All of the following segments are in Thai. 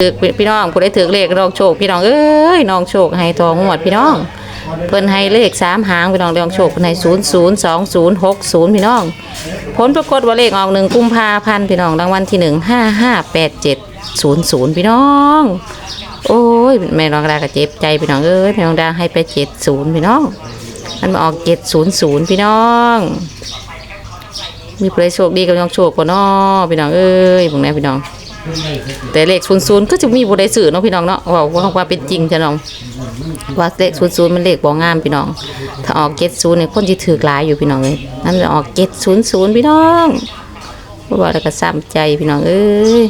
ถือพี่น้องผู้ได้ถือเลขน้องโชค พี่น้องเอ้ยน้องโชคให้ทองงวดพี่น้อง เพิ่นให้เลขสามหางพี่น้องน้องโชคเพิ่นให้ศูนย์ศูนย์สองศูนย์หกศูนย์พี่น้อง ผลปรากฏว่าเลขออกหนึ่งกุมภาพันธ์พี่น้องรางวัลที่หนึ่งห้าห้าแปดเจ็ดศูนย์ศูนย์พี่น้อง โอ้ยแม่น้องดาก็เจ็บใจพี่น้องเอ้ยแม่น้องดาให้ไปเจ็ดศูนย์พี่น้อง มันมาออกเจ็ดศูนย์ศูนย์พี่น้องมีผู้ใดโชคดีกับน้องโชคกว่าน้อพี่น้องเอ้ยพวกนี้พี่น้อง แต่เลขศูนย์ศูนย์ก็จะมีผู้ใดสื่อเนาะพี่น้องเนาะว่าว่าว่าเป็นจริงจ้ะน้องว่าเลขศูนย์ศูนย์มันเลขบ่งามพี่น้อง ถ้าออกเจ็ดศูนย์เนี่ยคนที่ถือหลายอยู่พี่น้องเลยนั่นจะออกเจ็ดศูนย์ศูนย์พี่น้องว่าแล้วก็ซ้ำใจพี่น้องเอ้ย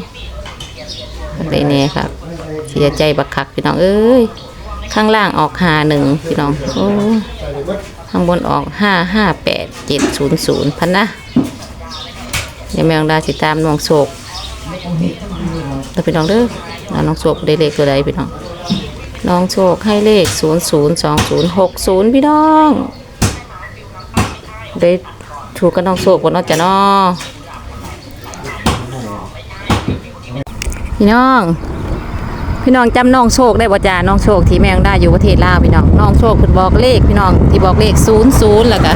อะไรแน่ครับเสียใจบักคักพี่น้องเอ้ยข้างล่างออกหาหนึ่งพี่น้องโอ้ข้างบนออกห้าห้าแปดเจ็ดศูนย์ศูนย์พันนะเดี๋ยวแมงดาสิตามน้องโศก แล้วพี่น้องเด้อแล้วน้องโชคได้เลขตัวใดพี่น้อง น้องโชคให้เลขศูนย์ศูนย์สองศูนย์หกศูนย์พี่น้อง ได้ถูกกับน้องโชคบนนอกจากนอพี่น้อง พี่น้องจำน้องโชคได้บ่จ้าน้องโชคที่แม่งได้อยู่ประเทศลาวพี่น้อง น้องโชคเพิ่นบอกเลขพี่น้องที่บอกเลขศูนย์ศูนย์แล้วก็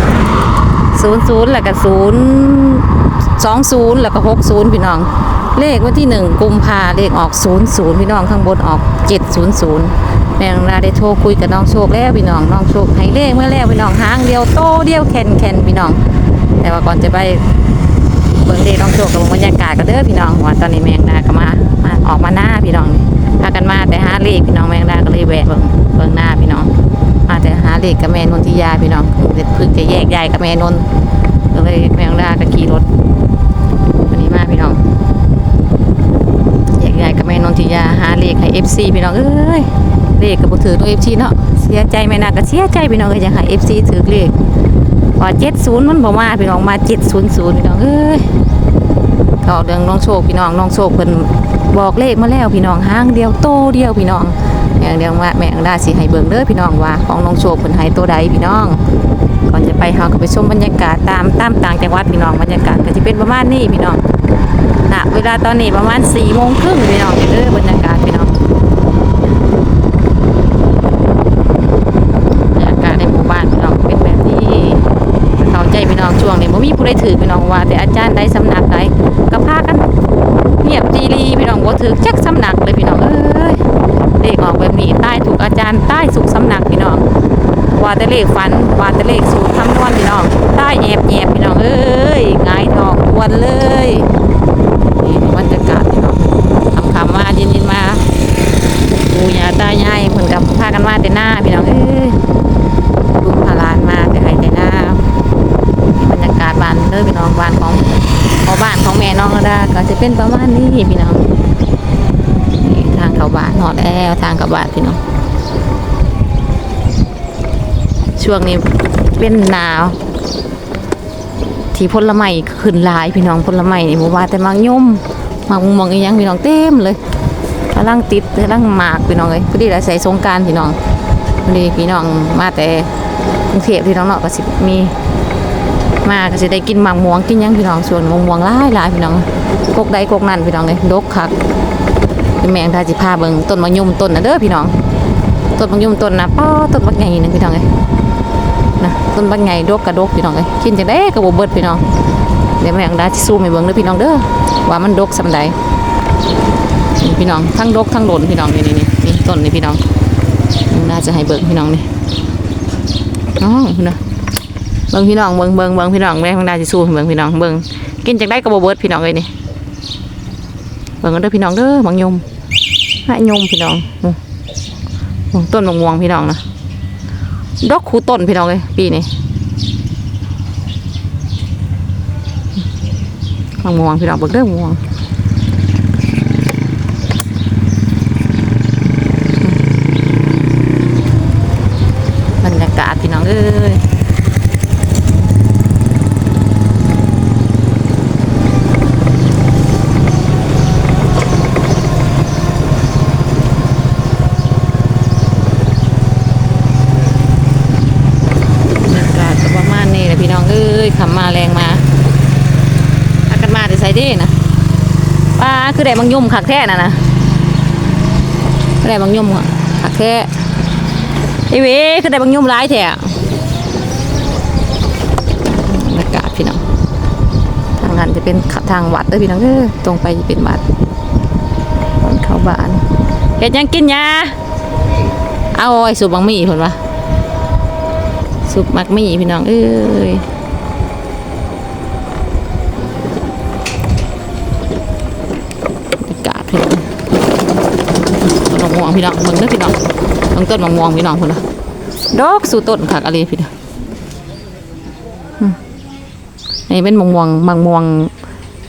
ศูนย์ศูนย์แล้วก็ศูนย์สองศูนย์แล้วก็หกศูนย์พี่น้อง เลขวันที่หนึ่งกุมภาเลขออกศูนย์ศูนย์พี่น้องข้างบนออกเจ็ดศูนย์ศูนย์แม่งดาได้โทรคุยกับน้องโชคแล้วพี่น้องน้องโชคให้เลขเมื่อแล้วพี่น้องหางเดียวโตเดียวแคนแคนพี่น้อง แต่ว่าก่อนจะไปเบิ่งเลขน้องโชคกับบรรยากาศกันเด้อพี่น้องว่าตอนนี้แมงดาก็มามาออกมาหน้าพี่น้องนี่พากันมาแต่หาเลขพี่น้องแมงดาก็เลยแวะเบิ่งเบิงหน้าพี่น้องมาแต่หาเลขกับแม่นนทิยาพี่น้องเพิ่งเพิ่งจะแยกย้ายกับแม่นนก็เลยแมงดาก็ขี่รถวันนี้มาพี่น้อง ยายกับแม่นนทิยาหาเลขให้ FC พี่น้องเอ้ยเลขกับบ่ถือตัว FC เนาะเสียใจแม่นาก็เสียใจพี่น้องเอ้ยอยากให้ FC ถือเลขว่า70มันบ่มาพี่น้องมา700พี่น้องเอ้ยก็เรื่องน้องโชคพี่น้องน้องโชคเพิ่นบอกเลขมาแล้วพี่น้องห้างเดียวโตเดียวพี่น้องอย่างเดียวว่าแม่อังดาสิให้เบิ่งเด้อพี่น้องว่าของน้องโชคเพิ่นให้ตัวใดพี่น้องก่อนจะไปเฮาก็ไปชมบรรยากาศตามตามต่างจังหวัดพี่น้องบรรยากาศก็จะเป็นประมาณนี้พี่น้อง ณเวลาตอนนี้ประมาณสี่โมงครึ่งพี่น้องเด้อบรรยากาศพี่น้องบรรยากาศในหมู่บ้านพี่น้องเป็นแบบนี้เข้าใจพี่น้องช่วงนี้บ่มีผู้ใดถือพี่น้องว่า แต่อาจารย์ใดสำนักใดก็พากันเงียบจีรีพี่น้องบ่ถือจักสำนักเลยพี่น้องเอ้ยเลขออกแบบนี้ใต้ถูกอาจารย์ใต้สุกสำนักพี่น้องว่าแต่เลขฝันว่าแต่เลขสูตรคำนวณพี่น้องใต้แอบแอบพี่น้องเอ้ยงายทองทวนเลย นี่บรรยากาศพี่น้องคำคำมาเย็นเย็นๆมาปูยาตายายเหมือน กับพากันมาแต่หน้าพี่น้องเอ้ยลูกพาลานมาแต่ให้แต่หน้ามีบรรยากาศบ้านเด้อพี่น้องบ้านของของบ้านของแม่น้องระดาก็จะเป็นประมาณนี้พี่น้องทางเข้าบ้านหอดแล้วทางเข้าบ้านพี่น้องช่วงนี้เป็นหนาว ที่ผลไม้ขึ้นหลายพี่น้องผลไม้นี่บ่ว่าแต่มังยมมังมองอีหยังพี่น้องเต็มเลย กำลังติดกำลังหมากพี่น้องเอ้ยพอดีเราใส่สงการพี่น้องพอดีพี่น้องมาแต่กรุงเทพพี่น้องเนาะก็สิมีมาก็สิได้กินหมากม่วงกินยังพี่น้องส่วนมะม่วงหลายหลายพี่น้องกกใดกกนั้นพี่น้องเอ้ยดกคักพี่แมงทาสิพาเบิ่งต้นมะยมต้นนะเด้อพี่น้องต้นมะยมต้นนะป้อต้นบักใหญ่นึงพี่น้องเอ้ยนะต้นบางไงดกกระดกพี่น้องเอ้ยกินจังได้กระบเบิดพี่น้องเดี๋ยวแมงดาสิสู้ให้เบิ่งเด้อพี่น้องเด้อว่ามันดกสำใด พี่น้องทั้งดกทั้งโดนพี่น้องนี่นี่นี่ต้นนี่พี่น้องน่าจะให้เบิ่งพี่น้องนี่น้องพี่น้องเบิ่งพี่น้องเบิ่งเบิ่งเบิ่งพี่น้องแม่อังดาสิสู้เบิ่งพี่น้องเบิ่งกินจังได้กระบเบิดพี่น้องเอ้ยนี่เบิ่งกันเด้อพี่น้องเด้อบางยมให้ยมพี่น้องต้นมะม่วงพี่น้องนะดอกคูต้นพี่น้องเลยปีนี้มะม่วงพี่น้องเบิกเด้อมะม่วงบรรยากาศพี่น้องเอ้ยบรรยากาศก็ประมาณนี้แหละพี่น้องเอ้ยขับมาแรงมาอากันมาแต่ใส่ เด้นะป้าคือได้บางยุ่มคักแท้น่ะนะได้บางยุ่มอะหักแค่ไอเวคือได้บางยุ่มร้ายแท้อะบรรยากาศพี่น้องทางนั้นจะเป็นทางวัดเด้อพี่น้องเด้อตรงไปจะเป็นวัดตอนเข้าบ้านเฮ็ดยังกินยาเอาไอ้สุบบางมีเพิ่นวะสุบมักมี่พี่น้องเอ้ย อากาศพี่น้องต้นมะม่วง พี่น้องเบิ่งเด้อพี่น้องเบิ่งต้นมะม่วงพี่น้องพุ่นนะดอกสู่ต้นคักอะไรพี่น้องนี่เป็นมะม่วงมะม่วง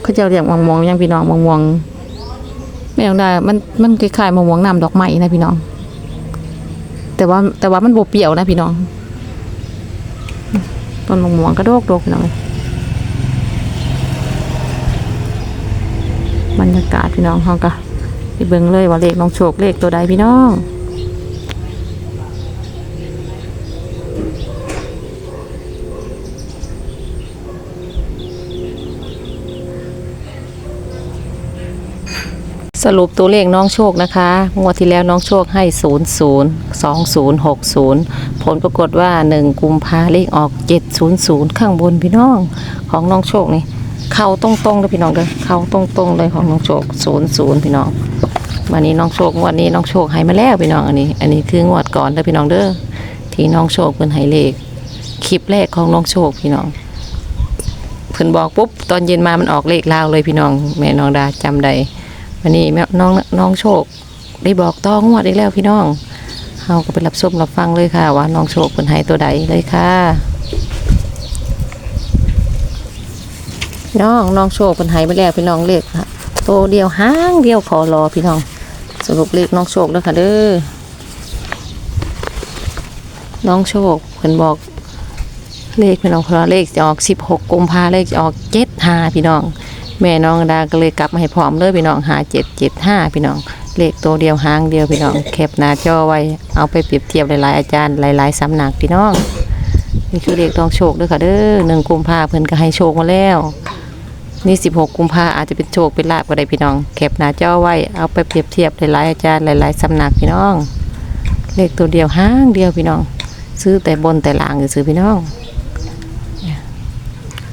เขาจ้าเรียกมะม่วงยังพี่น้องมะม่วงไม่ต้องได้มันมันคล้ายๆมะม่วงน้ำดอกไม้นะพี่น้อง แต่ว่าแต่ว่ามันบ่เปรี้ยวนะพี่น้องต้นมะม่วงก็ดกดกพี่น้องเอ้ยบรรยากาศพี่น้องเขาก็ ไปเบิ่งเลยว่าเลขน้องโชคเลขตัวใดพี่น้องสรุปตัวเลขน้องโชคนะคะ งวดที่แล้วน้องโชคให้ 0 0 2 0 6 0 ผลปรากฏว่า 1 กุมภาเลขออก 700 ข้างบนพี่น้องของน้องโชคนี่ เข้าตรงๆเลยพี่น้องเด้อเข้าตรงๆเลยของน้องโชคศูนย์ศูนย์พี่น้องวันนี้น้องโชคงวันนี้น้องโชคให้มาแล้วพี่น้องอันนี้ อันนี้คืองวดก่อนเด้อพี่น้องเด้อที่น้องโชคเพิ่นให้เลขคลิปแรกของน้องโชคพี่น้องเพิ่นบอกปุ๊บตอนเย็นมามันออกเลขลาวเลยพี่น้องแม่น้องดาจำได้วันนี้แม่น้องน้องโชค ได้บอกต้องงวดอีกแล้วพี่น้องเฮาก็ไปรับชมรับฟังเลยค่ะ ว่าน้องโชคเพิ่นให้ตัวใดเลยค่ะ พี่น้องน้องโชคเป็นไห้ไปแล้วพี่น้องเลขค่ะโตเดียวห้างเดียวขอรอพี่น้อง สรุปเลขน้องโชคแล้วค่ะเด้อน้องโชคเพิ่นบอกเลขพี่น้องเพราะเลขจะออก 16กุมภาเลขจะออก75พี่น้อง แม่น้องดาก็เลยกลับมาให้พร้อมเลยพี่น้องหา775พี่น้อง เลขตัวเดียวหางเดียวพี่น้องแคปหน้าจอไว้เอาไปเปรียบเทียบหลายๆอาจารย์หลายๆสำนักพี่น้องนี่คือเลขน้องโชคด้วยค่ะเด้อหนึ่งกุมภาเพิ่นก็ให้โชคมาแล้ว นี่ 16 กุมภาอาจจะเป็นโชคเป็นลาบก็ได้พี่น้องแคปหน้าจอไว้เอาไปเปรียบเทียบหลายๆอาจารย์หลายๆสำนักพี่น้อง เลขตัวเดียวห้างเดียวพี่น้อง ซื้อแต่บนแต่ล่างซื้อพี่น้อง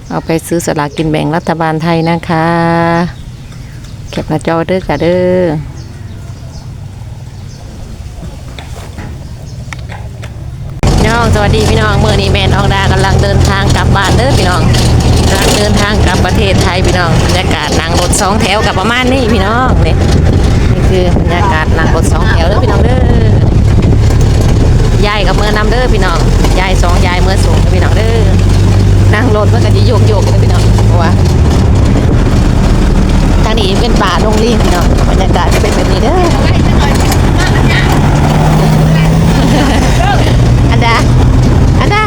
เอาไปซื้อสลากกินแบ่งรัฐบาลไทยนะคะแคปหน้าจอเด้อค่ะเด้อพี่น้องสวัสดีพี่น้องเมื่อนี้แม่น้องดากำลังเดินทางกลับบ้านเด้อพี่น้อง ลังเดินทางกลับประเทศไทยพี่น้องบรรยากาศนั่งรถสองแถวกับประมาณนี้พี่น้องนี่นี่คือบรรยากาศนั่งรถสองแถวเด้อพี่น้องเด้อยายกับเมื่อนำเด้อพี่น้องยายสองยายเมื่อสูงเด้อพี่น้องเด้อนั่งรถเมื่อกี้โยกโยกเด้อพี่น้องเพราะว่าทางนี้เป็นป่าโรงเรียนพี่น้องบรรยากาศจะเป็นแบบนี้เด้ออันดาอันดา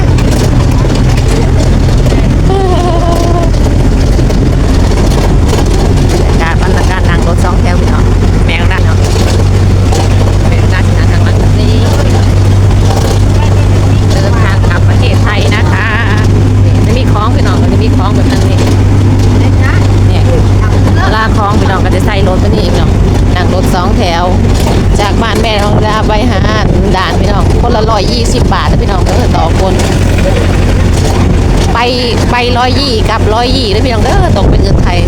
การบรรยากาศนั่งรถสองแถวพี่น้องแมงด้านเนาะแมงด้านทางทางหลังนี้เดินทางกลับประเทศไทยนะคะจะมีคล้องพี่น้องก็จะมีคล้องแบบนั้นนี่เนี่ยลากคล้องพี่น้องก็จะใส่รถไปนี่พี่น้องนั่งรถสองแถว จานแม่ของดาใบหาด่านพี่น้องคนละร้อยยี่สิบบาทนะพี่น้องก็คือต่อคนไปไปร้อยยี่กับร้อยยี่นะพี่น้องเด้อตกเป็นเงินไทย